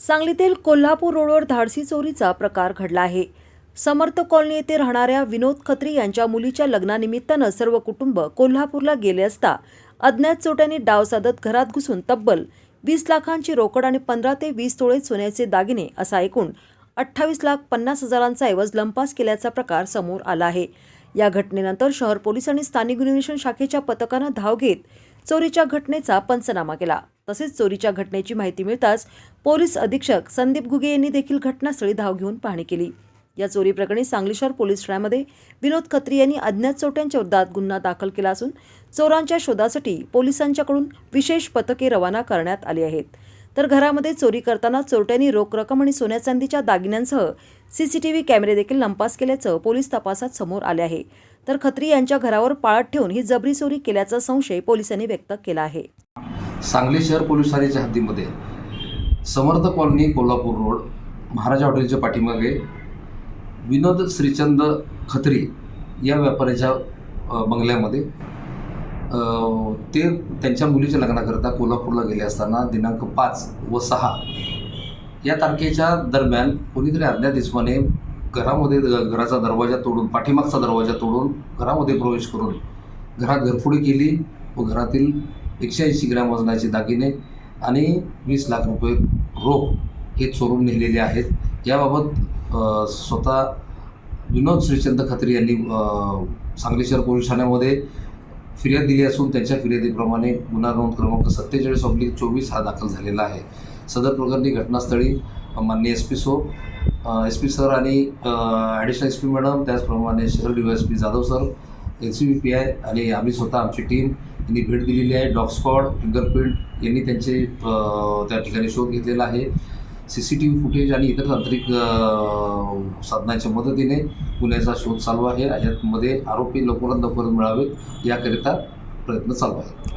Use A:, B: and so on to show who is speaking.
A: सांगलीतील कोल्हापूर रोडवर धाडसी चोरीचा प्रकार घडला आहे. समर्थ कॉलनी येथे राहणाऱ्या विनोद खत्री यांच्या मुलीच्या लग्नानिमित्तानं सर्व कुटुंब कोल्हापूरला गेले असता अज्ञात चोट्यांनी डाव साधत घरात घुसून तब्बल वीस लाखांची रोकड आणि पंधरा ते वीस तोळे सोन्याचे दागिने असा एकूण अठ्ठावीस लाख पन्नास हजारांचा ऐवज लंपास केल्याचा प्रकार समोर आला आहे. या घटनेनंतर शहर पोलीस आणि स्थानिक गुन्हे शाखेच्या पथकानं धाव घेत चोरीच्या घटनेचा पंचनामा केला. तसेच चोरीच्या घटनेची माहिती मिळताच पोलीस अधीक्षक संदीप घुगे यांनी देखील घटनास्थळी धाव घेऊन पाहणी केली. या चोरी प्रकरणी सांगली शहर पोलीस ठाण्यामध्ये विनोद खत्री यांनी अज्ञात चोरट्यांच्या विरोधात गुन्हा दाखल केला असून चोरांच्या शोधासाठी पोलिसांच्याकडून विशेष पथके रवाना करण्यात आली आहेत. तर घरामध्ये चोरी करताना चोरट्यांनी रोख रक्कम आणि सोन्या चांदीच्या दागिन्यांसह सीसीटीव्ही कॅमेरे देखील लंपास केल्याचं पोलीस तपासात समोर आले आहे. तर खत्री यांच्या घरावर पाळत ठेवून ही जबरी चोरी केल्याचा संशय पोलिसांनी व्यक्त केला आहे.
B: सांगली शहर पोलीस ठाण्याच्या हद्दीमध्ये समर्थ कॉलनी कोल्हापूर रोड महाराजा हॉटेलच्या पाठीमागे विनोद श्रीचंद खत्री या व्यापाऱ्याच्या बंगल्यामध्ये ते त्यांच्या मुलीच्या लग्नाकरता कोल्हापूरला गेले असताना दिनांक पाच व सहा या तारखेच्या दरम्यान कोणीतरी अज्ञात इसमाने घरामध्ये घराचा दरवाजा तोडून पाठीमागचा दरवाजा तोडून घरामध्ये प्रवेश करून घरात घरफोडी केली व घरातील एकशे ऐंशी ग्रॅम वजनाचे दागिने आणि वीस लाख रुपये रोख हे चोरून नेलेले आहेत. याबाबत स्वतः विनोद श्रीचंद खत्री यांनी सांगली शहर पोलीस ठाण्यामध्ये फिर्याद दिली असून त्यांच्या फिर्यादीप्रमाणे गुन्हा नोंद क्रमांक सत्तेचाळीस ऑब्लिक चोवीस हा दाखल झालेला आहे. सदर प्रकरणी घटनास्थळी मान्य एस पी सो एस पी सर आणि ॲडिशनल एस पी मॅडम त्याचप्रमाणे शहर D S P Jadhav sir N C B P I आणि आम्ही स्वतः आमची टीम यांनी भेट दिलेली आहे. डॉग फिंगरप्रिंट यांनी त्यांचे त्या ठिकाणी शोध घेतलेला आहे. C C T V footage आणि इतर तांत्रिक साधनांच्या मदतीने गुन्ह्याचा शोध चालू आहे. यामध्ये आरोपी लवकरात लवकर मिळावेत याकरिता प्रयत्न चालू आहे